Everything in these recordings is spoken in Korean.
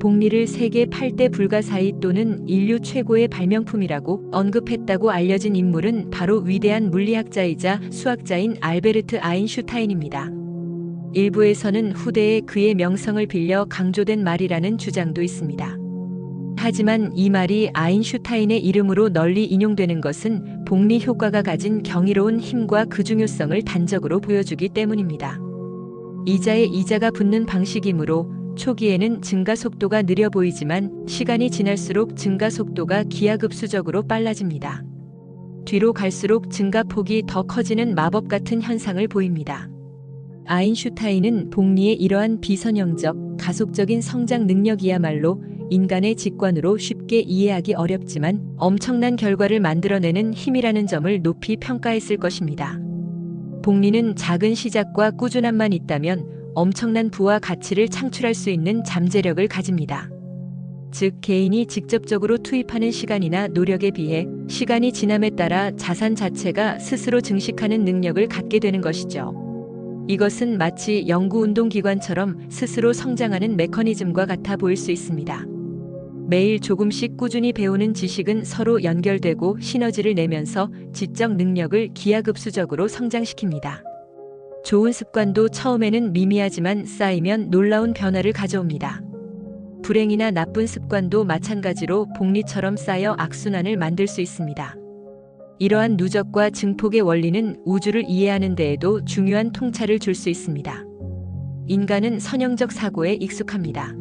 복리를 세계 8대 불가사의 또는 인류 최고의 발명품이라고 언급했다고 알려진 인물은 바로 위대한 물리학자이자 수학자인 알베르트 아인슈타인입니다. 일부에서는 후대에 그의 명성을 빌려 강조된 말이라는 주장도 있습니다. 하지만 이 말이 아인슈타인의 이름으로 널리 인용되는 것은 복리 효과가 가진 경이로운 힘과 그 중요성을 단적으로 보여주기 때문입니다. 이자에 이자가 붙는 방식이므로 초기에는 증가 속도가 느려 보이지만 시간이 지날수록 증가 속도가 기하급수적으로 빨라집니다. 뒤로 갈수록 증가폭이 더 커지는 마법 같은 현상을 보입니다. 아인슈타인은 복리의 이러한 비선형적, 가속적인 성장 능력이야말로 인간의 직관으로 쉽게 이해하기 어렵지만 엄청난 결과를 만들어내는 힘이라는 점을 높이 평가했을 것입니다. 복리는 작은 시작과 꾸준함만 있다면 엄청난 부와 가치를 창출할 수 있는 잠재력을 가집니다. 즉, 개인이 직접적으로 투입하는 시간이나 노력에 비해 시간이 지남에 따라 자산 자체가 스스로 증식하는 능력을 갖게 되는 것이죠. 이것은 마치 연구운동기관처럼 스스로 성장하는 메커니즘과 같아 보일 수 있습니다. 매일 조금씩 꾸준히 배우는 지식은 서로 연결되고 시너지를 내면서 지적 능력을 기하급수적으로 성장시킵니다. 좋은 습관도 처음에는 미미하지만 쌓이면 놀라운 변화를 가져옵니다. 불행이나 나쁜 습관도 마찬가지로 복리처럼 쌓여 악순환을 만들 수 있습니다. 이러한 누적과 증폭의 원리는 우주를 이해하는 데에도 중요한 통찰을 줄 수 있습니다. 인간은 선형적 사고에 익숙합니다.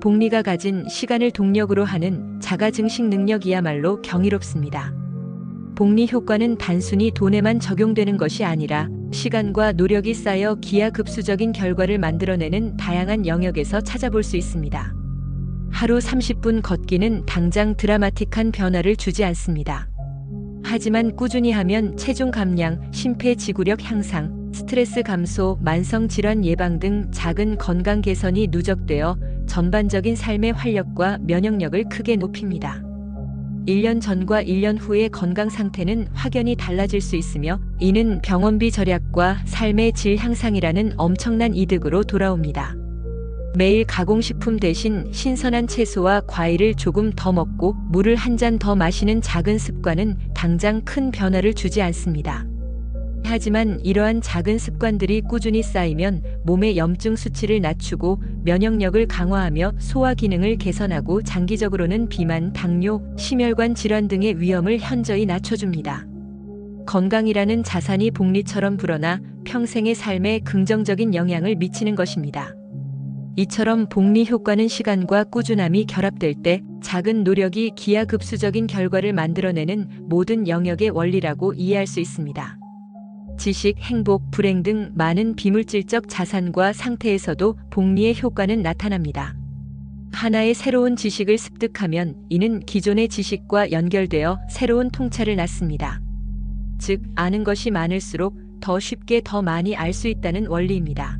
복리가 가진 시간을 동력으로 하는 자가 증식 능력이야말로 경이롭습니다. 복리 효과는 단순히 돈에만 적용되는 것이 아니라 시간과 노력이 쌓여 기하급수적인 결과를 만들어내는 다양한 영역에서 찾아볼 수 있습니다. 하루 30분 걷기는 당장 드라마틱한 변화를 주지 않습니다. 하지만 꾸준히 하면 체중 감량, 심폐 지구력 향상, 스트레스 감소, 만성 질환 예방 등 작은 건강 개선이 누적되어 전반적인 삶의 활력과 면역력을 크게 높입니다. 1년 전과 1년 후의 건강 상태는 확연히 달라질 수 있으며 이는 병원비 절약과 삶의 질 향상이라는 엄청난 이득으로 돌아옵니다. 매일 가공식품 대신 신선한 채소와 과일을 조금 더 먹고 물을 한 잔 더 마시는 작은 습관은 당장 큰 변화를 주지 않습니다. 하지만 이러한 작은 습관들이 꾸준히 쌓이면 몸의 염증 수치를 낮추고 면역력을 강화하며 소화 기능을 개선하고 장기적으로는 비만, 당뇨, 심혈관 질환 등의 위험을 현저히 낮춰줍니다. 건강이라는 자산이 복리처럼 불어나 평생의 삶에 긍정적인 영향을 미치는 것입니다. 이처럼 복리 효과는 시간과 꾸준함이 결합될 때 작은 노력이 기하급수적인 결과를 만들어내는 모든 영역의 원리라고 이해할 수 있습니다. 지식, 행복, 불행 등 많은 비물질적 자산과 상태에서도 복리의 효과는 나타납니다. 하나의 새로운 지식을 습득하면 이는 기존의 지식과 연결되어 새로운 통찰을 낳습니다. 즉, 아는 것이 많을수록 더 쉽게 더 많이 알 수 있다는 원리입니다.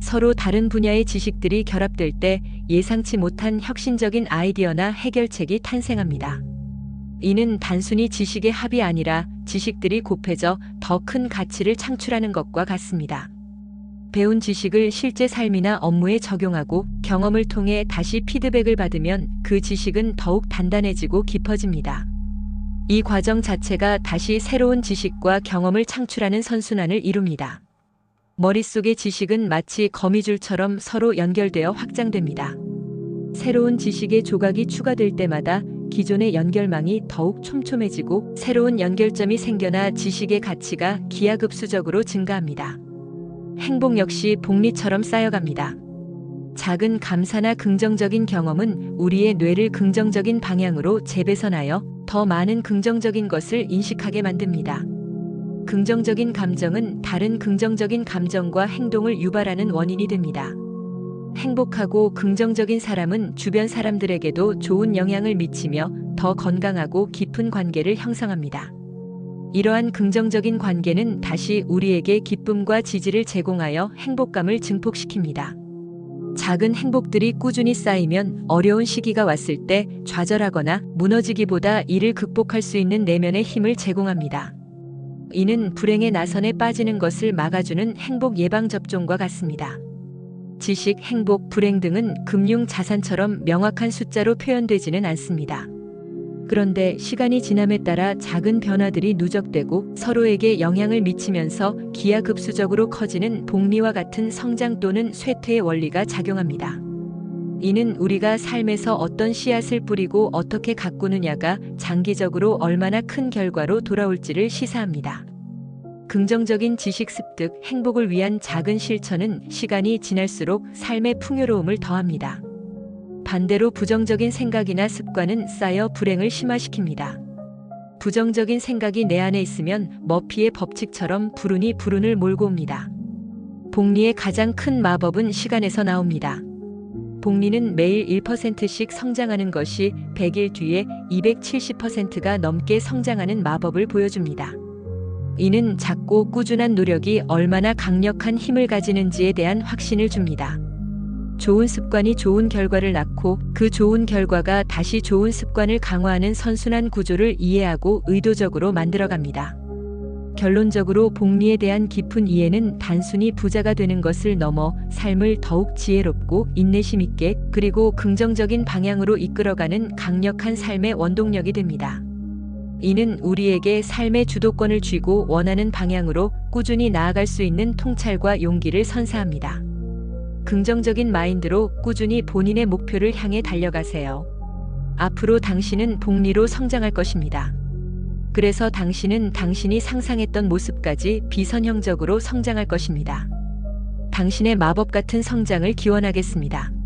서로 다른 분야의 지식들이 결합될 때 예상치 못한 혁신적인 아이디어나 해결책이 탄생합니다. 이는 단순히 지식의 합이 아니라 지식들이 곱해져 더 큰 가치를 창출하는 것과 같습니다. 배운 지식을 실제 삶이나 업무에 적용하고 경험을 통해 다시 피드백을 받으면 그 지식은 더욱 단단해지고 깊어집니다. 이 과정 자체가 다시 새로운 지식과 경험을 창출하는 선순환을 이룹니다. 머릿속의 지식은 마치 거미줄처럼 서로 연결되어 확장됩니다. 새로운 지식의 조각이 추가될 때마다 기존의 연결망이 더욱 촘촘해지고 새로운 연결점이 생겨나 지식의 가치가 기하급수적으로 증가합니다. 행복 역시 복리처럼 쌓여갑니다. 작은 감사나 긍정적인 경험은 우리의 뇌를 긍정적인 방향으로 재배선하여 더 많은 긍정적인 것을 인식하게 만듭니다. 긍정적인 감정은 다른 긍정적인 감정과 행동을 유발하는 원인이 됩니다. 행복하고 긍정적인 사람은 주변 사람들에게도 좋은 영향을 미치며 더 건강하고 깊은 관계를 형성합니다. 이러한 긍정적인 관계는 다시 우리에게 기쁨과 지지를 제공하여 행복감을 증폭시킵니다. 작은 행복들이 꾸준히 쌓이면 어려운 시기가 왔을 때 좌절하거나 무너지기보다 이를 극복할 수 있는 내면의 힘을 제공합니다. 이는 불행의 나선에 빠지는 것을 막아주는 행복 예방 접종과 같습니다. 지식, 행복, 불행 등은 금융 자산처럼 명확한 숫자로 표현되지는 않습니다. 그런데 시간이 지남에 따라 작은 변화들이 누적되고 서로에게 영향을 미치면서 기하급수적으로 커지는 복리와 같은 성장 또는 쇠퇴의 원리가 작용합니다. 이는 우리가 삶에서 어떤 씨앗을 뿌리고 어떻게 가꾸느냐가 장기적으로 얼마나 큰 결과로 돌아올지를 시사합니다. 긍정적인 지식 습득, 행복을 위한 작은 실천은 시간이 지날수록 삶의 풍요로움을 더합니다. 반대로 부정적인 생각이나 습관은 쌓여 불행을 심화시킵니다. 부정적인 생각이 내 안에 있으면 머피의 법칙처럼 불운이 불운을 몰고 옵니다. 복리의 가장 큰 마법은 시간에서 나옵니다. 복리는 매일 1%씩 성장하는 것이 100일 뒤에 270%가 넘게 성장하는 마법을 보여줍니다. 이는 작고 꾸준한 노력이 얼마나 강력한 힘을 가지는지에 대한 확신을 줍니다. 좋은 습관이 좋은 결과를 낳고 그 좋은 결과가 다시 좋은 습관을 강화하는 선순환 구조를 이해하고 의도적으로 만들어갑니다. 결론적으로 복리에 대한 깊은 이해는 단순히 부자가 되는 것을 넘어 삶을 더욱 지혜롭고 인내심 있게 그리고 긍정적인 방향으로 이끌어가는 강력한 삶의 원동력이 됩니다. 이는 우리에게 삶의 주도권을 쥐고 원하는 방향으로 꾸준히 나아갈 수 있는 통찰과 용기를 선사합니다. 긍정적인 마인드로 꾸준히 본인의 목표를 향해 달려가세요. 앞으로 당신은 복리로 성장할 것입니다. 그래서 당신은 당신이 상상했던 모습까지 비선형적으로 성장할 것입니다. 당신의 마법 같은 성장을 기원하겠습니다.